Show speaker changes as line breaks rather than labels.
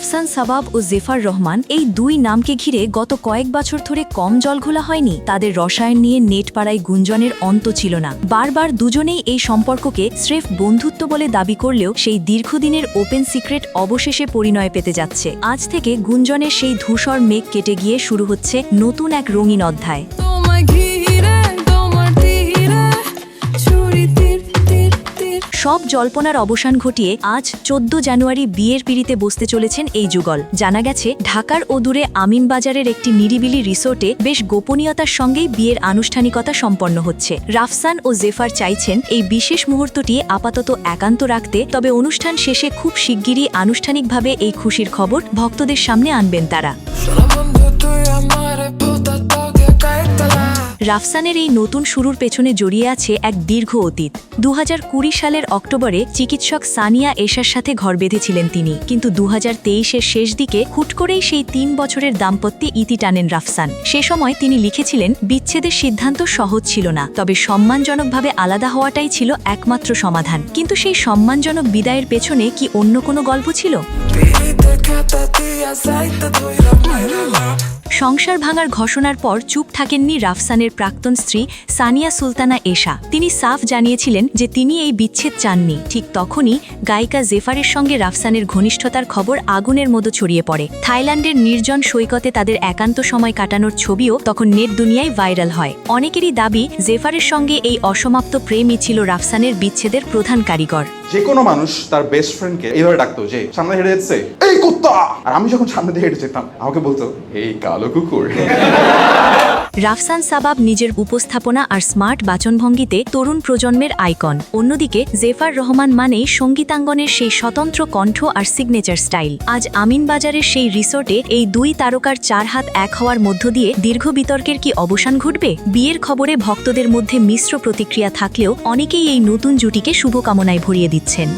সাবাব ও জেফার রহমান এই দুই নামকে ঘিরে গত কয়েক বছর ধরে কম জল ঘোলা হয়নি। তাদের রসায়ন নিয়ে নেট পাড়ায় গুঞ্জনের অন্ত ছিল না। বারবার দুজনেই এই সম্পর্ককে স্রেফ বন্ধুত্ব বলে দাবি করলেও সেই দীর্ঘদিনের ওপেন সিক্রেট অবশেষে পরিণয় পেতে যাচ্ছে। আজ থেকে গুঞ্জনের সেই ধূসর মেঘ কেটে গিয়ে শুরু হচ্ছে নতুন এক রঙিন অধ্যায়। সব জল্পনার অবসান ঘটিয়ে আজ চোদ্দ জানুয়ারি বিয়ের পিড়িতে বসতে চলেছেন এই যুগল। জানা গেছে, ঢাকার অদূরে আমিনবাজারের একটি নিরিবিলি রিসোর্টে বেশ গোপনীয়তার সঙ্গেই বিয়ের আনুষ্ঠানিকতা সম্পন্ন হচ্ছে। রাফসান ও জেফার চাইছেন এই বিশেষ মুহূর্তটি আপাতত একান্ত রাখতে, তবে অনুষ্ঠান শেষে খুব শিগগিরই আনুষ্ঠানিকভাবে এই খুশির খবর ভক্তদের সামনে আনবেন তারা। রাফসানের এই নতুন শুরুর পেছনে জড়িয়ে আছে এক দীর্ঘ অতীত দু হাজার কুড়ি সালের অক্টোবরে চিকিৎসক সানিয়া এশার সাথে ঘর বেঁধেছিলেন তিনি কিন্তু দু হাজার শেষ দিকে হুট করেই সেই তিন বছরের দাম্পত্যে ইতি টানেন রাফসান সে সময় তিনি লিখেছিলেন বিচ্ছেদের সিদ্ধান্ত সহজ ছিল না তবে সম্মানজনকভাবে আলাদা হওয়াটাই ছিল একমাত্র সমাধান কিন্তু সেই সম্মানজনক বিদায়ের পেছনে কি অন্য কোনো গল্প ছিল সংসার ভাঙার ঘোষণার পর চুপ থাকেননি রাফসানের প্রাক্তন স্ত্রী সানিয়া সুলতানা এশা। তিনি সাফ জানিয়েছিলেন যে তিনি এই বিচ্ছেদ চাননি। ঠিক তখনই গায়িকা জেফারের সঙ্গে রাফসানের ঘনিষ্ঠতার খবর আগুনের মতো ছড়িয়ে পড়ে। থাইল্যান্ডের নির্জন সৈকতে তাদের একান্ত সময় কাটানোর ছবিও তখন নেট দুনিয়ায় ভাইরাল হয়। অনেকেরই দাবি, জেফারের সঙ্গে এই অসমাপ্ত প্রেমই ছিল রাফসানের বিচ্ছেদের প্রধান কারিগর।
যে কোনো মানুষ তার বেস্ট ফ্রেন্ডকে এইভাবে ডাকতো যে, সামনে হেঁটে যাচ্ছে এই কুত্তা! আর আমি যখন সামনে দিয়ে হেঁটে যেতাম, আমাকে বলতো, এই কালো কুকুর।
রাফসান সাবাব নিজের উপস্থাপনা আর স্মার্ট বাচনভঙ্গিতে তরুণ প্রজন্মের আইকন। অন্যদিকে জেফার রহমান মানেই সঙ্গীতাঙ্গনের সেই স্বতন্ত্র কণ্ঠ আর সিগনেচার স্টাইল আজ আমিনবাজারের সেই রিসোর্টে এই দুই তারকার চার হাত এক হওয়ার মধ্য দিয়ে দীর্ঘ বিতর্কের কি অবসান ঘটবে? বিয়ের খবরে ভক্তদের মধ্যে মিশ্র প্রতিক্রিয়া থাকলেও অনেকেই এই নতুন জুটিকে শুভকামনায় ভরিয়ে দিচ্ছেন।